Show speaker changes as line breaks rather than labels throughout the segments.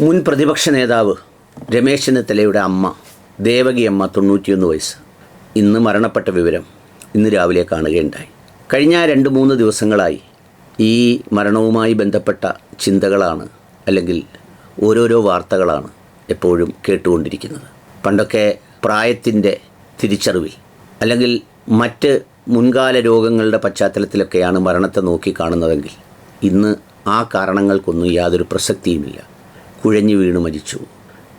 മുൻ പ്രതിപക്ഷ നേതാവ് രമേശ് ചെന്നിത്തലയുടെ അമ്മ ദേവകി അമ്മ തൊണ്ണൂറ്റിയൊന്ന് വയസ്സ്. ഇന്ന് മരണപ്പെട്ട വിവരം ഇന്ന് രാവിലെ കാണുകയുണ്ടായി. കഴിഞ്ഞ രണ്ട് മൂന്ന് ദിവസങ്ങളായി ഈ മരണവുമായി ബന്ധപ്പെട്ട ചിന്തകളാണ് അല്ലെങ്കിൽ ഓരോരോ വാർത്തകളാണ് എപ്പോഴും കേട്ടുകൊണ്ടിരിക്കുന്നത്. പണ്ടൊക്കെ പ്രായത്തിന്റെ തിരിച്ചറിവിൽ അല്ലെങ്കിൽ മറ്റ് മുൻകാല രോഗങ്ങളുടെ പശ്ചാത്തലത്തിലൊക്കെയാണ് മരണത്തെ നോക്കി കാണുന്നതെങ്കിൽ ഇന്ന് ആ കാരണങ്ങൾക്കൊന്നും യാതൊരു പ്രസക്തിയുമില്ല. കുഴഞ്ഞു വീണ് മരിച്ചു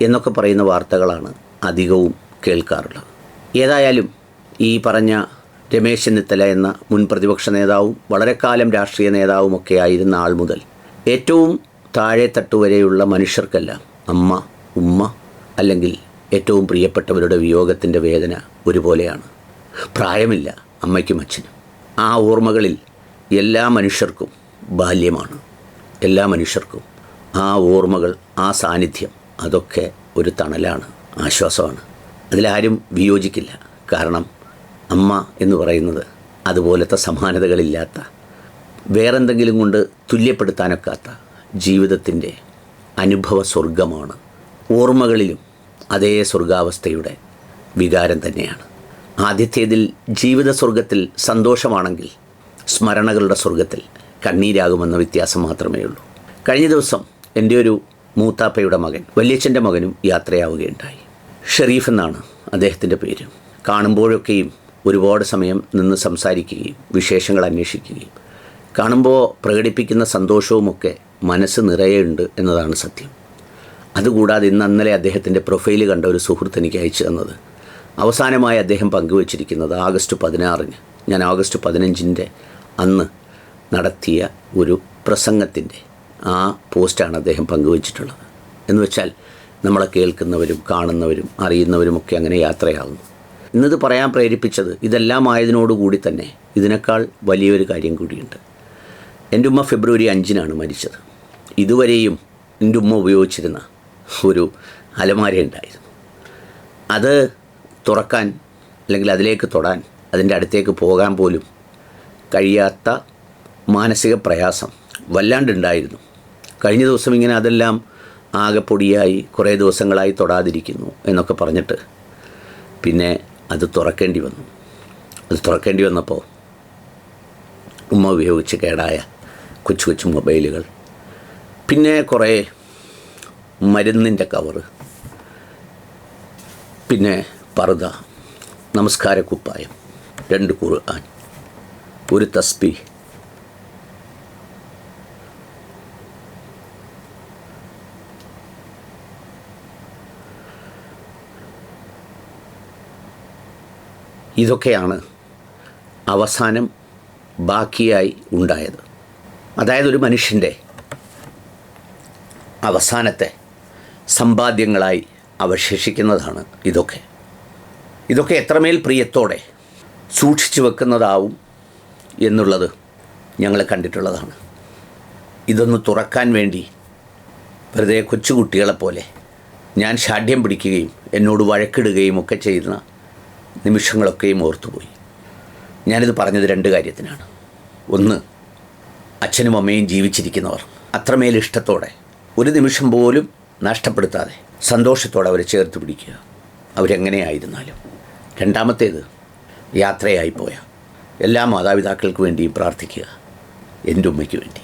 എന്നൊക്കെ പറയുന്ന വാർത്തകളാണ് അധികവും കേൾക്കാറുള്ളത്. ഏതായാലും ഈ പറഞ്ഞ രമേശ് ചെന്നിത്തല എന്ന മുൻ പ്രതിപക്ഷ നേതാവും വളരെ കാലം രാഷ്ട്രീയ നേതാവുമൊക്കെ ആയിരുന്ന ആൾ മുതൽ ഏറ്റവും താഴെ തട്ടുവരെയുള്ള മനുഷ്യർക്കെല്ലാം അമ്മ ഉമ്മ അല്ലെങ്കിൽ ഏറ്റവും പ്രിയപ്പെട്ടവരുടെ വിയോഗത്തിന്റെ വേദന ഒരുപോലെയാണ്. പ്രായമില്ല അമ്മയ്ക്കും അച്ഛനും. ആ ഓർമ്മകളിൽ എല്ലാ മനുഷ്യർക്കും ബാല്യമാണ്. എല്ലാ മനുഷ്യർക്കും ആ ഓർമ്മകൾ ആ സാന്നിധ്യം അതൊക്കെ ഒരു തണലാണ് ആശ്വാസമാണ്. അതിലാരും വിയോജിക്കില്ല. കാരണം അമ്മ എന്ന് പറയുന്നത് അതുപോലത്തെ സമാനതകളില്ലാത്ത വേറെന്തെങ്കിലും കൊണ്ട് തുല്യപ്പെടുത്താനൊക്കാത്ത ജീവിതത്തിന്റെ അനുഭവ സ്വർഗമാണ് ഓർമ്മകളിലും അതേ സ്വർഗാവസ്ഥയുടെ വികാരം തന്നെയാണ്. ആദ്യത്തേതിൽ ജീവിത സ്വർഗത്തിൽ സന്തോഷമാണെങ്കിൽ സ്മരണകളുടെ സ്വർഗത്തിൽ കണ്ണീരാകുമെന്ന വ്യത്യാസം മാത്രമേ ഉള്ളൂ കഴിഞ്ഞ ദിവസം എന്റെ ഒരു മൂത്താപ്പയുടെ മകൻ വല്യച്ഛന്റെ മകനും യാത്രയാവുകയുണ്ടായി. ഷെറീഫ് എന്നാണ് അദ്ദേഹത്തിന്റെ പേര്. കാണുമ്പോഴൊക്കെയും ഒരുപാട് സമയം നിന്ന് സംസാരിക്കുകയും വിശേഷങ്ങൾ അന്വേഷിക്കുകയും കാണുമ്പോൾ പ്രകടിപ്പിക്കുന്ന സന്തോഷവുമൊക്കെ മനസ്സ് നിറയുണ്ട് എന്നതാണ് സത്യം. അതുകൂടാതെ ഇന്ന് അന്നലെ അദ്ദേഹത്തിന്റെ പ്രൊഫൈൽ കണ്ട ഒരു സുഹൃത്ത് എനിക്ക് അയച്ചു തന്നത്. അവസാനമായി അദ്ദേഹം പങ്കുവച്ചിരിക്കുന്നത് ആഗസ്റ്റ് പതിനാറിന്. ഞാൻ ആഗസ്റ്റ് പതിനഞ്ചിന്റെ അന്ന് നടത്തിയ ഒരു പ്രസംഗത്തിന്റെ ആ പോസ്റ്റാണ് അദ്ദേഹം പങ്കുവച്ചിട്ടുള്ളത്. എന്ന് വെച്ചാൽ നമ്മളെ കേൾക്കുന്നവരും കാണുന്നവരും അറിയുന്നവരുമൊക്കെ അങ്ങനെ യാത്രയാകുന്നു ഇന്നത് പറയാൻ പ്രേരിപ്പിച്ചത് ഇതെല്ലാം ആയതിനോടുകൂടി തന്നെ ഇതിനേക്കാൾ വലിയൊരു കാര്യം കൂടിയുണ്ട്. എന്റെ ഉമ്മ ഫെബ്രുവരി അഞ്ചിനാണ് മരിച്ചത്. ഇതുവരെയും എന്റെ ഉമ്മ ഉപയോഗിച്ചിരുന്ന ഒരു അലമാര ഉണ്ടായിരുന്നു. അത് തുറക്കാൻ അല്ലെങ്കിൽ അതിലേക്ക് തൊടാൻ അതിന്റെ അടുത്തേക്ക് പോകാൻ പോലും കഴിയാത്ത മാനസിക പ്രയാസം വല്ലാണ്ടുണ്ടായിരുന്നു. കഴിഞ്ഞ ദിവസം ഇങ്ങനെ അതെല്ലാം ആകെ പൊടിയായി കുറേ ദിവസങ്ങളായി തൊടാതിരിക്കുന്നു എന്നൊക്കെ പറഞ്ഞിട്ട് പിന്നെ അത് തുറക്കേണ്ടി വന്നു. അത് തുറക്കേണ്ടി വന്നപ്പോൾ ഉമ്മ ഉപയോഗിച്ച് കേടായ കൊച്ചു കൊച്ചു മൊബൈലുകൾ പിന്നെ കുറേ മരുന്നിന്റെ കവറ് പിന്നെ പറുത നമസ്കാര കുപ്പായം രണ്ട് ഖുർആൻ ഒരു തസ്ബി ഇതൊക്കെയാണ് അവസാനം ബാക്കിയായി ഉണ്ടായത്. അതായത് ഒരു മനുഷ്യന്റെ അവസാനത്തെ സമ്പാദ്യങ്ങളായി അവശേഷിക്കുന്നതാണ് ഇതൊക്കെ. ഇതൊക്കെ എത്രമേൽ പ്രിയത്തോടെ സൂക്ഷിച്ചു വെക്കുന്നതാവും എന്നുള്ളത് ഞങ്ങൾ കണ്ടിട്ടുള്ളതാണ്. ഇതൊന്ന് തുറക്കാൻ വേണ്ടി വെറുതെ കൊച്ചുകുട്ടികളെപ്പോലെ ഞാൻ ഷാഠ്യം പിടിക്കുകയും എന്നോട് വഴക്കിടുകയും ഒക്കെ ചെയ്യുന്ന നിമിഷങ്ങളൊക്കെയും ഓർത്തുപോയി. ഞാനിത് പറഞ്ഞത് രണ്ട് കാര്യത്തിനാണ്. ഒന്ന് അച്ഛനും അമ്മയും ജീവിച്ചിരിക്കുന്നവർ അത്രമേൽ ഇഷ്ടത്തോടെ ഒരു നിമിഷം പോലും നഷ്ടപ്പെടുത്താതെ സന്തോഷത്തോടെ അവരെ ചേർത്ത് പിടിക്കുക. അവരെങ്ങനെയായിരുന്നാലും. രണ്ടാമത്തേത് യാത്രയായിപ്പോയ എല്ലാ മാതാപിതാക്കൾക്ക് വേണ്ടിയും പ്രാർത്ഥിക്കുക. എന്റെ ഉമ്മയ്ക്ക് വേണ്ടി.